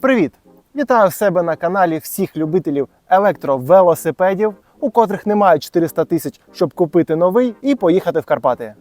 Привіт! Вітаю себе на каналі всіх любителів електровелосипедів, у котрих немає 400 тисяч, щоб купити новий і поїхати в Карпати.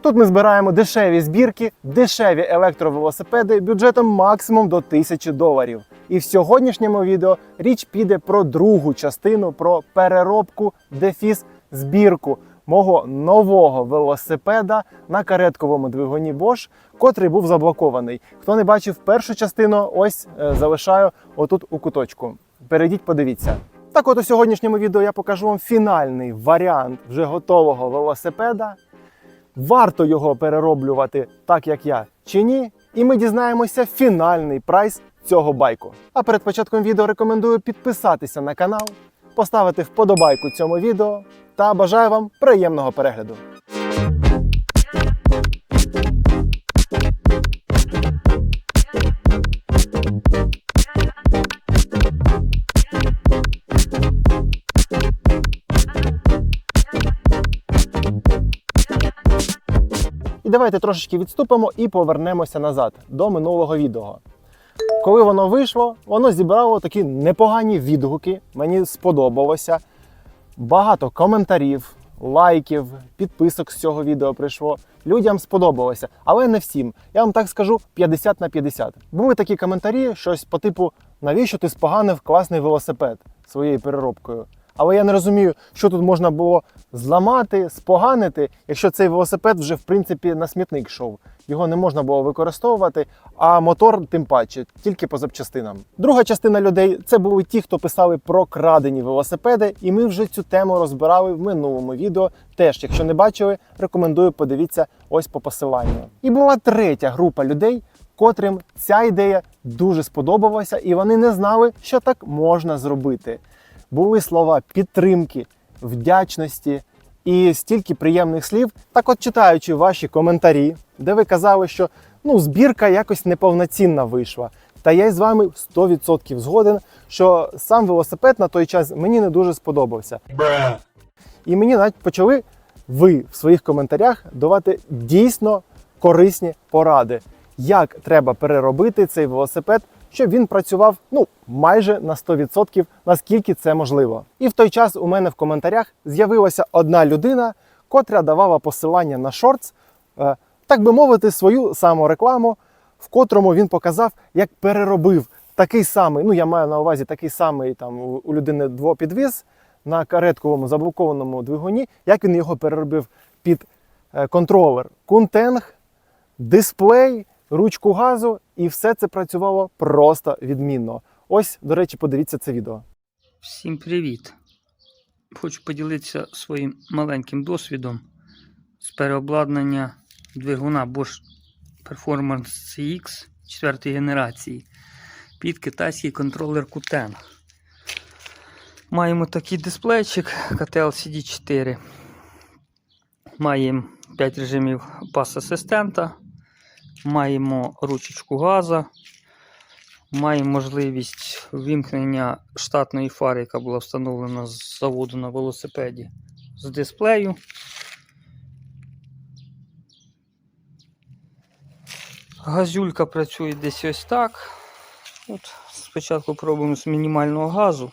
Тут ми збираємо дешеві збірки, дешеві електровелосипеди бюджетом максимум до 1000 доларів. І в сьогоднішньому відео річ піде про другу частину про переробку дефіс збірку мого нового велосипеда на каретковому двигуні Bosch, котрий був заблокований. Хто не бачив першу частину, ось е, залишаю отут у куточку. Перейдіть, подивіться. Так, от у сьогоднішньому відео я покажу вам фінальний варіант вже готового велосипеда. Варто його перероблювати так, як я, чи ні? І ми дізнаємося фінальний прайс цього байку. А перед початком відео рекомендую підписатися на канал, поставити вподобайку цьому відео та бажаю вам приємного перегляду. І давайте трошечки відступимо і повернемося назад до минулого відео. Коли воно вийшло, воно зібрало такі непогані відгуки. Мені сподобалося. Багато коментарів, лайків, підписок з цього відео прийшло. Людям сподобалося, але не всім. Я вам так скажу 50 на 50. Були такі коментарі, щось по типу, навіщо ти споганив класний велосипед своєю переробкою. Але я не розумію, що тут можна було зламати, споганити, якщо цей велосипед вже в принципі на смітник йшов. Його не можна було використовувати, а мотор тим паче, тільки по запчастинам. Друга частина людей це були ті, хто писали про крадені велосипеди, і ми вже цю тему розбирали в минулому відео. Теж, якщо не бачили, рекомендую подивіться ось по посиланню. І була третя група людей, котрим ця ідея дуже сподобалася, і вони не знали, що так можна зробити були слова підтримки, вдячності і стільки приємних слів. Так, от читаючи ваші коментарі, де ви казали, що ну, збірка якось неповноцінна вийшла. Та я з вами 100% згоден, що сам велосипед на той час мені не дуже сподобався. І мені навіть почали ви в своїх коментарях давати дійсно корисні поради, як треба переробити цей велосипед, щоб він працював ну майже на 100%, наскільки це можливо. І в той час у мене в коментарях з'явилася одна людина, котра давала посилання на шортс, е, так би мовити, свою саморекламу, в котрому він показав, як переробив такий самий. Ну я маю на увазі такий самий там у людини двопідвіз на каретковому заблокованому двигуні, як він його переробив під е, контролер Кунтенг, дисплей, ручку газу, і все це працювало просто відмінно. Ось, до речі, подивіться це відео. Всім привіт! Хочу поділитися своїм маленьким досвідом з переобладнання двигуна Bosch Performance CX 4 генерації під китайський контролер Qteng. Маємо такий дисплейчик KTL CD4. Маємо 5 режимів пас асистента. Маємо ручечку газа. Маємо можливість вимкнення штатної фари, яка була встановлена з заводу на велосипеді з дисплею. Газюлька працює десь ось так. От, спочатку пробуємо з мінімального газу.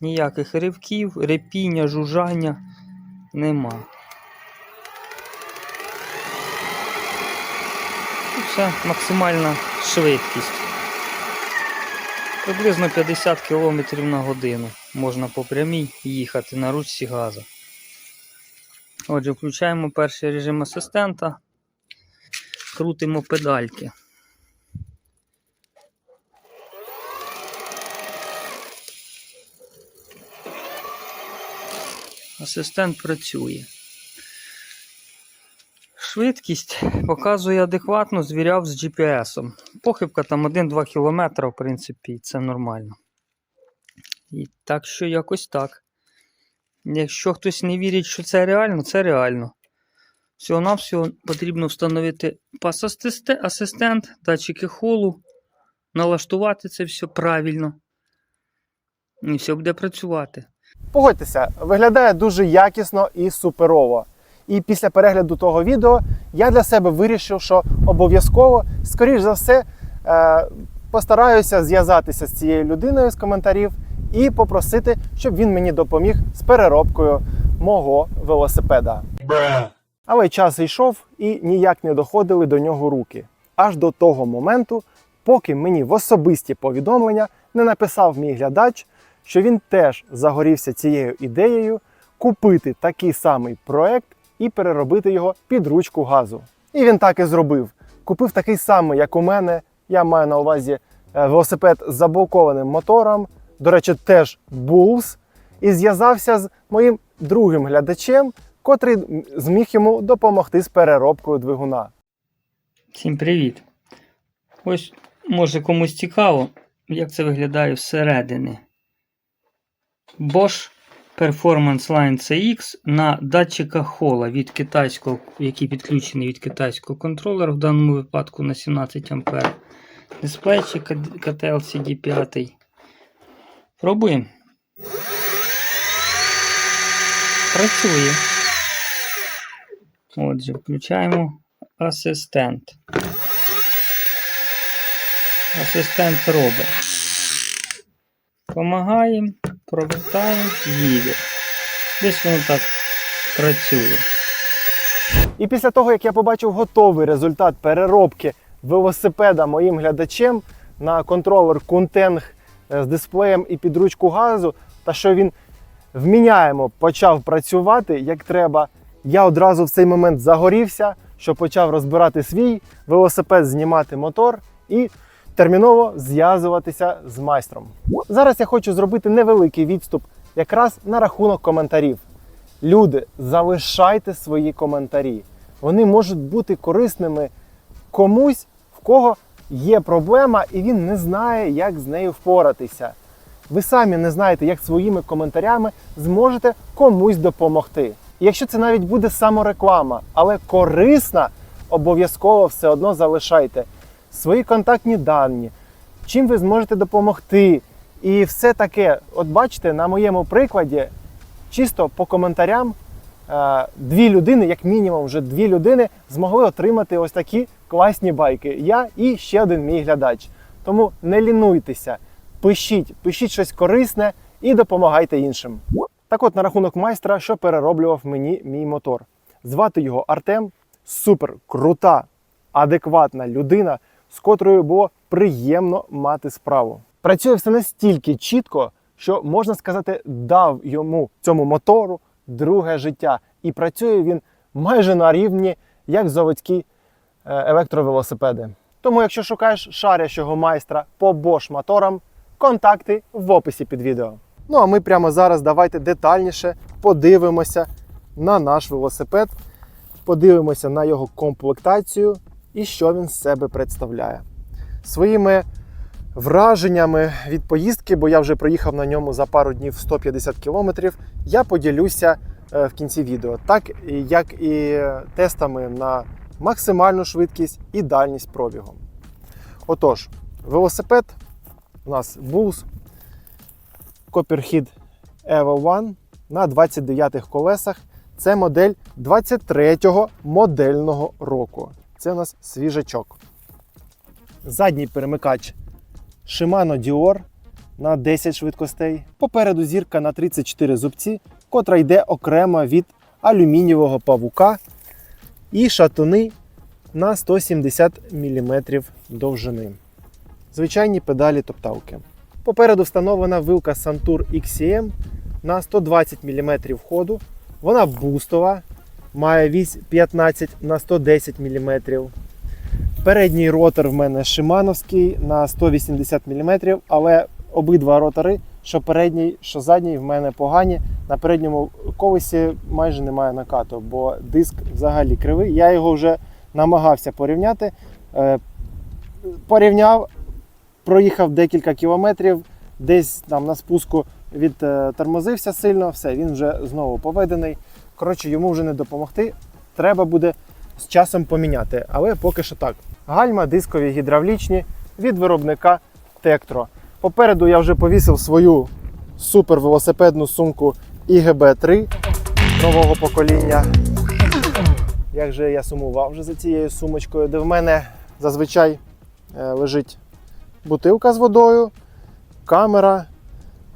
Ніяких ривків, репіння, жужжання нема. Це максимальна швидкість. Приблизно 50 км на годину можна по прямій їхати на ручці газа. Отже, включаємо перший режим асистента, крутимо педальки. Асистент працює. Швидкість показує адекватно, звіряв з GPS. Похибка там 1-2 км, в принципі, це нормально. І так що якось так. Якщо хтось не вірить, що це реально, це реально. Всього-навсього потрібно встановити пас-асистент, датчики холу, налаштувати це все правильно. І все буде працювати. Погодьтеся, виглядає дуже якісно і суперово. І після перегляду того відео я для себе вирішив, що обов'язково, скоріш за все, е, постараюся зв'язатися з цією людиною з коментарів і попросити, щоб він мені допоміг з переробкою мого велосипеда. Але час йшов і ніяк не доходили до нього руки. Аж до того моменту, поки мені в особисті повідомлення не написав мій глядач, що він теж загорівся цією ідеєю купити такий самий проект і переробити його під ручку газу. І він так і зробив. Купив такий самий, як у мене. Я маю на увазі е, велосипед з заблокованим мотором. До речі, теж Bulls. І зв'язався з моїм другим глядачем, котрий зміг йому допомогти з переробкою двигуна. Всім привіт! Ось, може комусь цікаво, як це виглядає всередини. Bosch Performance Line CX на датчиках хола від китайського, який підключений від китайського контролера, в даному випадку на 17 А. Дисплейчик KT LCD 5. Пробуємо. Працює. Отже, включаємо асистент. Асистент робить. Помагаємо, провертаємо, їде. Десь воно так працює. І після того, як я побачив готовий результат переробки велосипеда моїм глядачем на контролер Kunтенг е, з дисплеєм і під ручку газу, та що він вміняємо почав працювати як треба, я одразу в цей момент загорівся, що почав розбирати свій велосипед, знімати мотор і терміново зв'язуватися з майстром. Зараз я хочу зробити невеликий відступ якраз на рахунок коментарів. Люди, залишайте свої коментарі. Вони можуть бути корисними комусь, в кого є проблема, і він не знає, як з нею впоратися. Ви самі не знаєте, як своїми коментарями зможете комусь допомогти. І якщо це навіть буде самореклама, але корисна, обов'язково все одно залишайте свої контактні дані, чим ви зможете допомогти. І все таке, от бачите, на моєму прикладі, чисто по коментарям, е, дві людини, як мінімум, вже дві людини змогли отримати ось такі класні байки. Я і ще один мій глядач. Тому не лінуйтеся, пишіть, пишіть щось корисне і допомагайте іншим. Так от на рахунок майстра, що перероблював мені мій мотор. Звати його Артем, супер крута, адекватна людина, з котрою було приємно мати справу. Працює все настільки чітко, що можна сказати, дав йому цьому мотору друге життя. І працює він майже на рівні, як заводські е, електровелосипеди. Тому, якщо шукаєш шарящого майстра по Bosch моторам, контакти в описі під відео. Ну а ми прямо зараз давайте детальніше подивимося на наш велосипед, подивимося на його комплектацію і що він з себе представляє. Своїми враженнями від поїздки, бо я вже проїхав на ньому за пару днів 150 кілометрів, я поділюся е, в кінці відео, так як і тестами на максимальну швидкість і дальність пробігу. Отож, велосипед у нас Bulls Copperhead Evo One на 29 колесах. Це модель 23-го модельного року. Це у нас свіжачок. Задній перемикач Shimano Dior на 10 швидкостей. Попереду зірка на 34 зубці, котра йде окремо від алюмінієвого павука і шатуни на 170 мм довжини. Звичайні педалі топталки. Попереду встановлена вилка Santur XCM на 120 мм ходу. Вона бустова, має вісь 15 на 110 мм. Передній ротор в мене шимановський на 180 мм, але обидва ротори, що передній, що задній, в мене погані. На передньому колесі майже немає накату, бо диск взагалі кривий. Я його вже намагався порівняти. Е, Порівняв, проїхав декілька кілометрів, десь там на спуску відтормозився сильно, все, він вже знову поведений. Коротше, йому вже не допомогти. Треба буде з часом поміняти, але поки що так. Гальма дискові гідравлічні від виробника Tektro. Попереду я вже повісив свою супер велосипедну сумку IGB 3 нового покоління. як же я сумував вже за цією сумочкою, де в мене зазвичай е, лежить бутилка з водою, камера,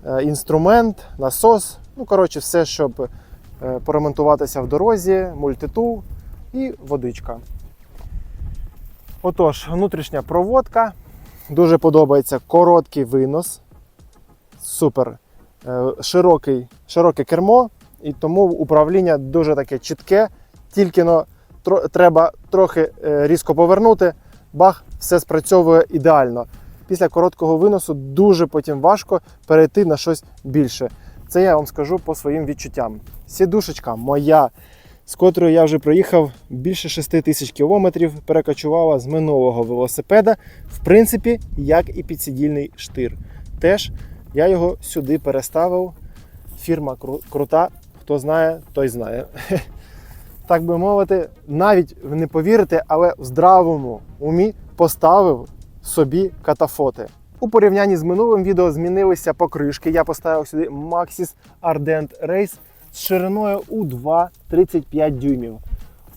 е, інструмент, насос. Ну, коротше, все, щоб поремонтуватися в дорозі, мультитул і водичка. Отож, внутрішня проводка. Дуже подобається короткий винос. Супер. Е, Широкий, широке кермо, і тому управління дуже таке чітке. Тільки но тро- треба трохи е, різко повернути, бах, все спрацьовує ідеально. Після короткого виносу дуже потім важко перейти на щось більше. Це я вам скажу по своїм відчуттям. Сідушечка моя, з котрою я вже проїхав більше 6 тисяч кілометрів, перекочувала з минулого велосипеда, в принципі, як і підсидільний штир. Теж я його сюди переставив. Фірма кру- крута, хто знає, той знає. Так би мовити, навіть не повірите, але в здравому умі поставив собі катафоти. У порівнянні з минулим відео змінилися покришки. Я поставив сюди Maxis Ardent Race з шириною у 2,35 дюймів.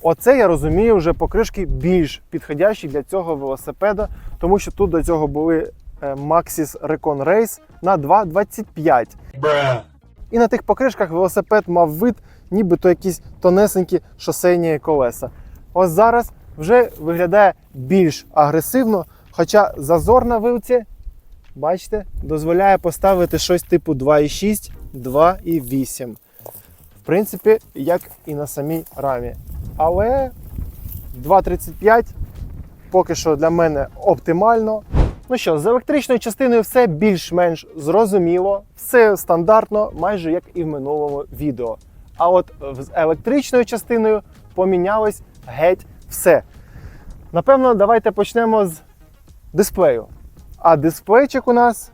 Оце я розумію, вже покришки більш підходящі для цього велосипеда, тому що тут до цього були е, Maxis Recon Race на 2,25. І на тих покришках велосипед мав вид, нібито якісь тонесенькі шосейні колеса. Ось зараз вже виглядає більш агресивно, хоча зазор на вилці, бачите, дозволяє поставити щось типу 2,6, 2,8. В принципі, як і на самій рамі. Але 2,35 поки що для мене оптимально. Ну що, з електричною частиною все більш-менш зрозуміло, все стандартно, майже як і в минулому відео. А от з електричною частиною помінялось геть все. Напевно, давайте почнемо з дисплею. А дисплейчик у нас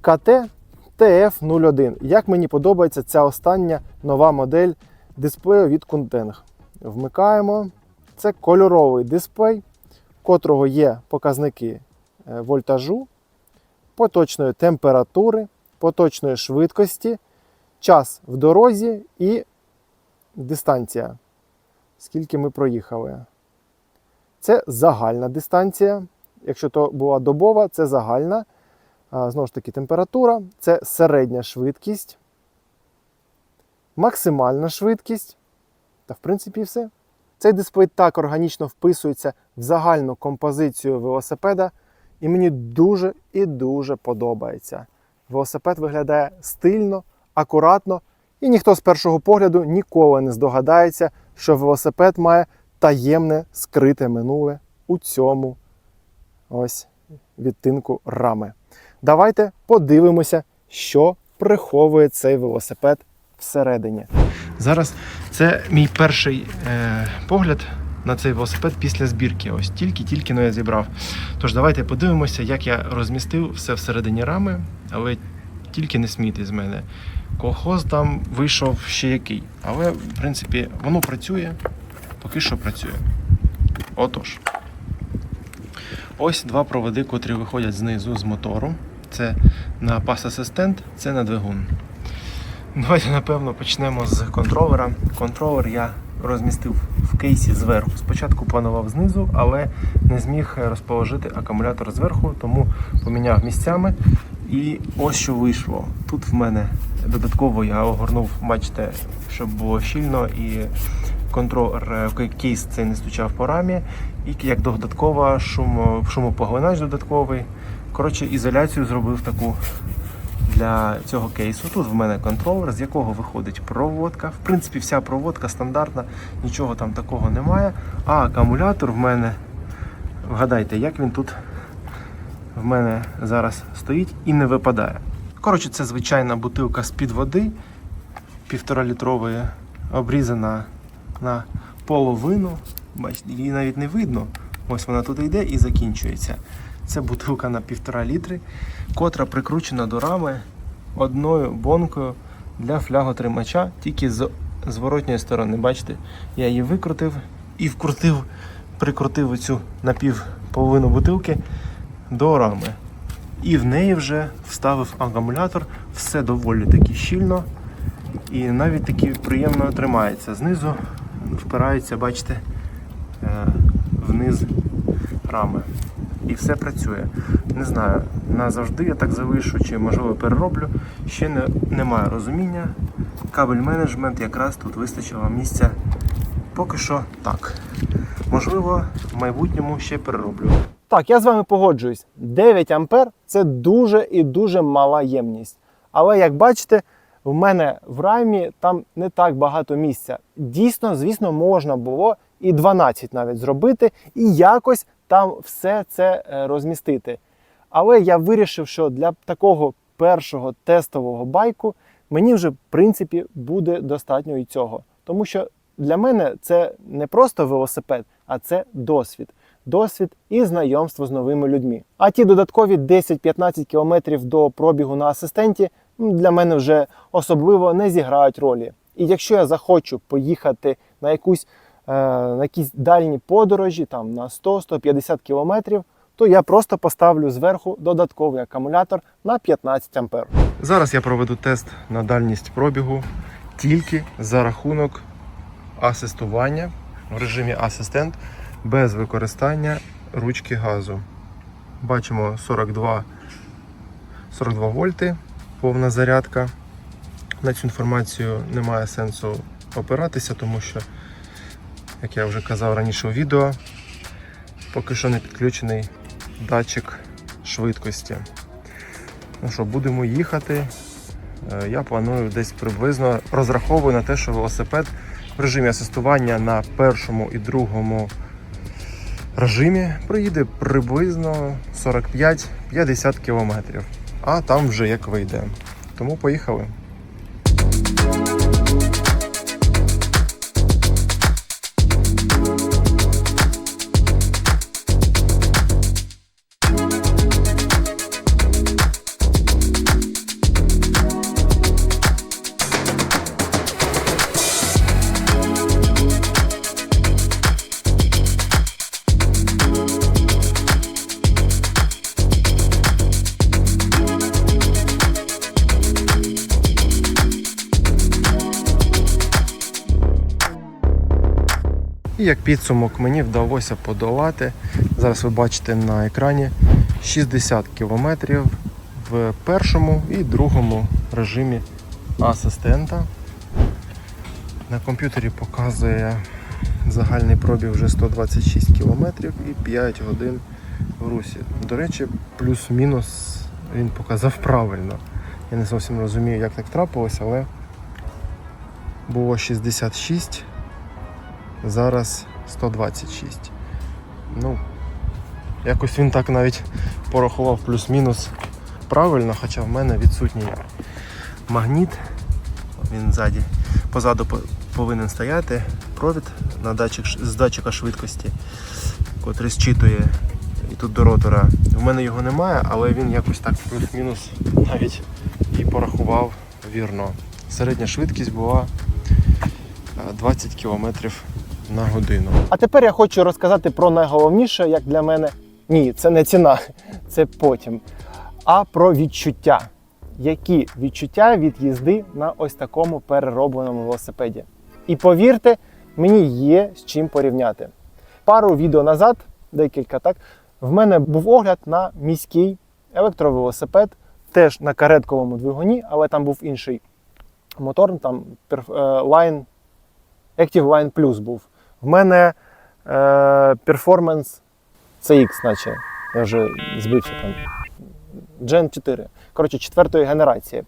КТ TF01. Як мені подобається ця остання нова модель дисплею від Conteng. Вмикаємо. Це кольоровий дисплей, котрого є показники е, вольтажу, поточної температури, поточної швидкості, час в дорозі і дистанція. Скільки ми проїхали. Це загальна дистанція. Якщо то була добова, це загальна. Знову ж таки, температура, це середня швидкість, максимальна швидкість. Та, в принципі, все. Цей дисплей так органічно вписується в загальну композицію велосипеда, і мені дуже і дуже подобається. Велосипед виглядає стильно, акуратно, і ніхто з першого погляду ніколи не здогадається, що велосипед має таємне скрите минуле у цьому ось відтинку рами. Давайте подивимося, що приховує цей велосипед всередині. Зараз це мій перший е, погляд на цей велосипед після збірки. Ось тільки-тільки я зібрав. Тож давайте подивимося, як я розмістив все всередині рами, але тільки не смійте з мене. Колхоз там вийшов ще який. Але, в принципі, воно працює, поки що працює. Отож. Ось два проводи, котрі виходять знизу з мотору. Це на пас асистент, це на двигун. Давайте, напевно, почнемо з контролера. Контролер я розмістив в кейсі зверху. Спочатку планував знизу, але не зміг розположити акумулятор зверху, тому поміняв місцями. І ось що вийшло. Тут в мене додатково я огорнув, бачите, щоб було щільно і контролер е, кейс цей не стучав по рамі. І як додаткова шумо, шумопоглинач додатковий. Коротше, ізоляцію зробив таку для цього кейсу. Тут в мене контролер, з якого виходить проводка. В принципі, вся проводка стандартна, нічого там такого немає. А акумулятор в мене, вгадайте, як він тут в мене зараз стоїть і не випадає. Коротше, це звичайна бутилка з-під води, півтора літрової, обрізана на половину. Бачите, її навіть не видно. Ось вона туди йде і закінчується. Це бутилка на півтора літри, котра прикручена до рами одною бонкою для фляготримача, тільки з зворотньої сторони. Бачите, я її викрутив і вкрутив, прикрутив оцю напівполовину бутилки до рами. І в неї вже вставив акумулятор, все доволі таки щільно і навіть таки приємно тримається. Знизу впираються, бачите, е, вниз рами. І все працює. Не знаю, назавжди я так залишу, чи можливо перероблю. Ще не, немає розуміння. Кабель менеджмент якраз тут вистачило місця. Поки що так. Можливо, в майбутньому ще перероблю. Так, я з вами погоджуюсь. 9 ампер це дуже і дуже мала ємність. Але як бачите, в мене в рамі там не так багато місця. Дійсно, звісно, можна було і 12 навіть зробити, і якось там все це е, розмістити. Але я вирішив, що для такого першого тестового байку мені вже в принципі буде достатньо і цього. Тому що для мене це не просто велосипед, а це досвід. Досвід і знайомство з новими людьми. А ті додаткові 10-15 кілометрів до пробігу на асистенті для мене вже особливо не зіграють ролі. І якщо я захочу поїхати на якусь е, на якісь дальні подорожі, там на 100-150 кілометрів, то я просто поставлю зверху додатковий акумулятор на 15 ампер. Зараз я проведу тест на дальність пробігу тільки за рахунок асистування в режимі асистент без використання ручки газу. Бачимо 42, 42 вольти, повна зарядка. На цю інформацію немає сенсу опиратися, тому що, як я вже казав раніше у відео, поки що не підключений датчик швидкості. Ну що, будемо їхати. Е, Я планую десь приблизно розраховую на те, що велосипед в режимі асистування на першому і другому режимі проїде приблизно 45-50 кілометрів. А там вже як вийде. Тому поїхали. Як підсумок мені вдалося подолати. Зараз ви бачите на екрані 60 кілометрів в першому і другому режимі асистента. На комп'ютері показує загальний пробіг вже 126 кілометрів і 5 годин в русі. До речі, плюс-мінус він показав правильно. Я не зовсім розумію, як так трапилось, але було 66 зараз 126. Ну, якось він так навіть порахував плюс-мінус правильно, хоча в мене відсутній магніт. Він ззаді, позаду повинен стояти провід на датчик, з датчика швидкості, котрий зчитує і тут до ротора. В мене його немає, але він якось так плюс-мінус навіть і порахував вірно. Середня швидкість була е, 20 км на годину. А тепер я хочу розказати про найголовніше, як для мене. Ні, це не ціна, це потім. А про відчуття. Які відчуття від їзди на ось такому переробленому велосипеді? І повірте, мені є з чим порівняти. Пару відео назад, декілька так, в мене був огляд на міський електровелосипед, теж на каретковому двигуні, але там був інший мотор, там е, Line Active Line Plus був. В мене е, Performance CX, наче я вже збився там. Gen 4. Коротше, четвертої генерації.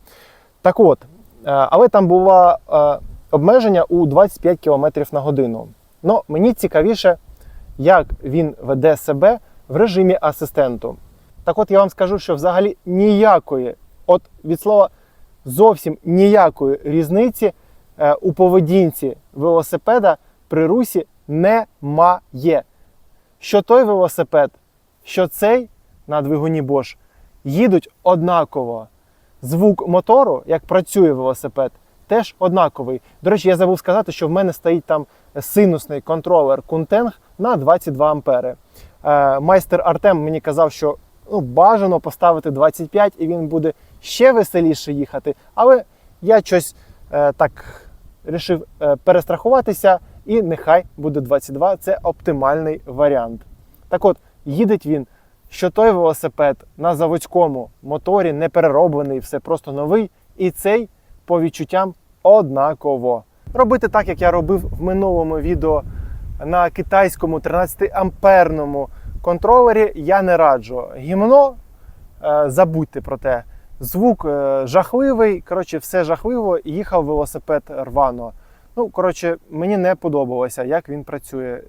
Так от, е, але там було е, обмеження у 25 км на годину. Ну, мені цікавіше, як він веде себе в режимі асистенту. Так от я вам скажу, що взагалі ніякої, от від слова зовсім ніякої різниці у поведінці велосипеда при русі немає. Що той велосипед, що цей на двигуні Bosch, їдуть однаково. Звук мотору, як працює велосипед, теж однаковий. До речі, я забув сказати, що в мене стоїть там синусний контролер Kunтенг на 22 ампери. Е, Майстер Артем мені казав, що ну, бажано поставити 25 і він буде ще веселіше їхати. Але я щось е, так вирішив е, перестрахуватися і нехай буде 22. Це оптимальний варіант. Так от, їде він, що той велосипед на заводському моторі не перероблений, все просто новий, і цей по відчуттям однаково. Робити так, як я робив в минулому відео на китайському 13-амперному контролері, я не раджу. Гімно, е, забудьте про те. Звук е, жахливий, коротше, все жахливо, їхав велосипед рвано. Ну, коротше, мені не подобалося, як він працює.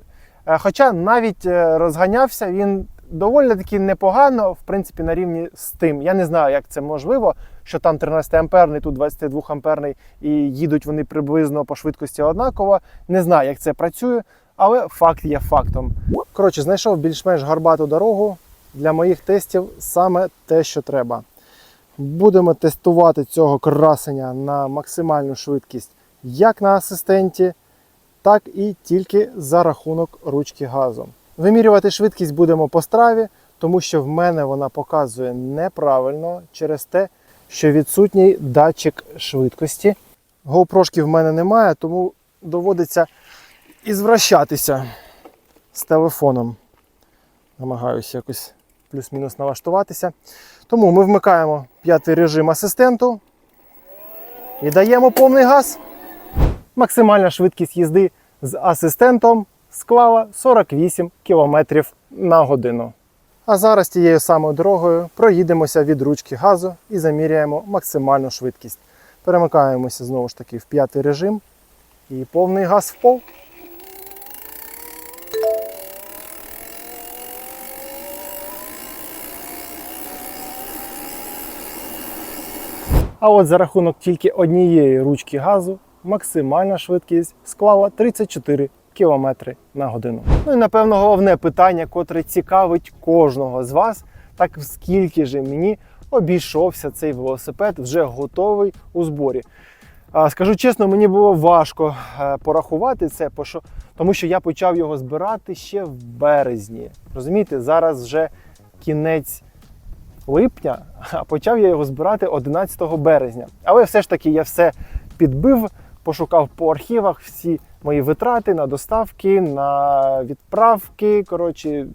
Е, Хоча навіть е, розганявся він доволі таки непогано, в принципі, на рівні з тим. Я не знаю, як це можливо, що там 13 амперний, тут 22 амперний, і їдуть вони приблизно по швидкості однаково. Не знаю, як це працює, але факт є фактом. Коротше, знайшов більш-менш гарбату дорогу для моїх тестів саме те, що треба. Будемо тестувати цього красення на максимальну швидкість як на асистенті, так і тільки за рахунок ручки газу. Вимірювати швидкість будемо по страві, тому що в мене вона показує неправильно через те, що відсутній датчик швидкості. GoPro в мене немає, тому доводиться ізвращатися з телефоном. Намагаюся якось плюс-мінус налаштуватися. Тому ми вмикаємо п'ятий режим асистенту і даємо повний газ. Максимальна швидкість їзди з асистентом склала 48 км на годину. А зараз тією самою дорогою проїдемося від ручки газу і заміряємо максимальну швидкість. Перемикаємося знову ж таки в п'ятий режим і повний газ в пол. А от за рахунок тільки однієї ручки газу максимальна швидкість склала 34 км на годину. Ну і напевно головне питання, котре цікавить кожного з вас, так скільки же мені обійшовся цей велосипед вже готовий у зборі. Скажу чесно, мені було важко е, порахувати це, тому що я почав його збирати ще в березні. Розумієте, зараз вже кінець липня, а почав я його збирати 11 березня. Але все ж таки я все підбив, пошукав по архівах всі мої витрати на доставки, на відправки. Коротше,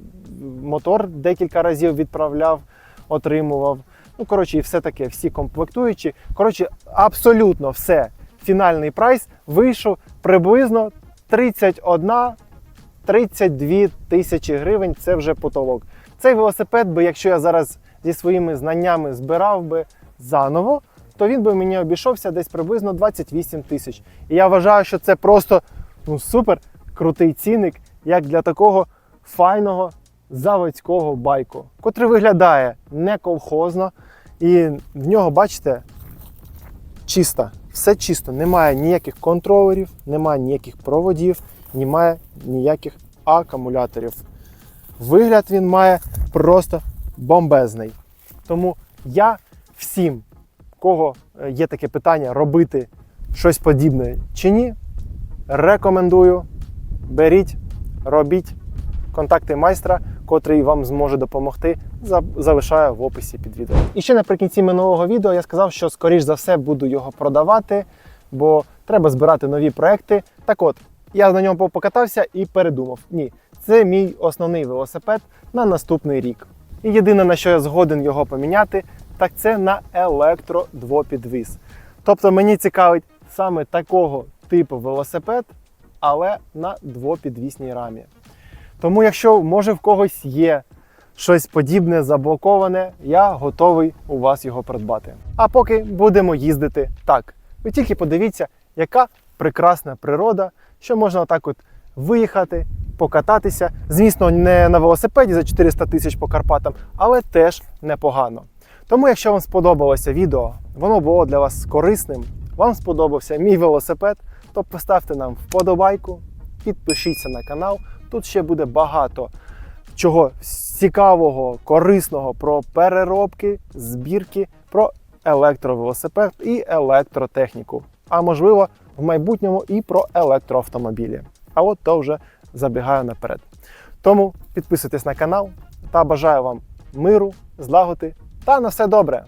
мотор декілька разів відправляв, отримував. Ну, коротше, і все таке, всі комплектуючі. Коротше, абсолютно все. Фінальний прайс вийшов приблизно 31-32 тисячі гривень. Це вже потолок. Цей велосипед би, якщо я зараз зі своїми знаннями збирав би заново, то він би мені обійшовся десь приблизно 28 тисяч. І я вважаю, що це просто ну, супер крутий цінник, як для такого файного заводського байку, котрий виглядає не колхозно, і в нього, бачите, чисто, все чисто, немає ніяких контролерів, немає ніяких проводів, немає ніяких акумуляторів. Вигляд він має просто бомбезний. Тому я всім, кого е, є таке питання, робити щось подібне чи ні, рекомендую. Беріть, робіть контакти майстра, котрий вам зможе допомогти, залишаю в описі під відео. І ще наприкінці минулого відео я сказав, що скоріш за все буду його продавати, бо треба збирати нові проекти. Так от, я на ньому покатався і передумав. Ні, це мій основний велосипед на наступний рік. І єдине, на що я згоден його поміняти, так це на електродвопідвіз. Тобто мені цікавить саме такого типу велосипед, але на двопідвісній рамі. Тому, якщо може в когось є щось подібне заблоковане, я готовий у вас його придбати. А поки будемо їздити так. Ви тільки подивіться, яка прекрасна природа, що можна отак от виїхати, покататися. Звісно, не на велосипеді за 400 тисяч по Карпатам, але теж непогано. Тому, якщо вам сподобалося відео, воно було для вас корисним, вам сподобався мій велосипед, то поставте нам вподобайку, підпишіться на канал. Тут ще буде багато чого цікавого, корисного про переробки, збірки, про електровелосипед і електротехніку. А можливо, в майбутньому і про електроавтомобілі. А от то вже забігаю наперед. Тому підписуйтесь на канал та бажаю вам миру, злагоди та на все добре!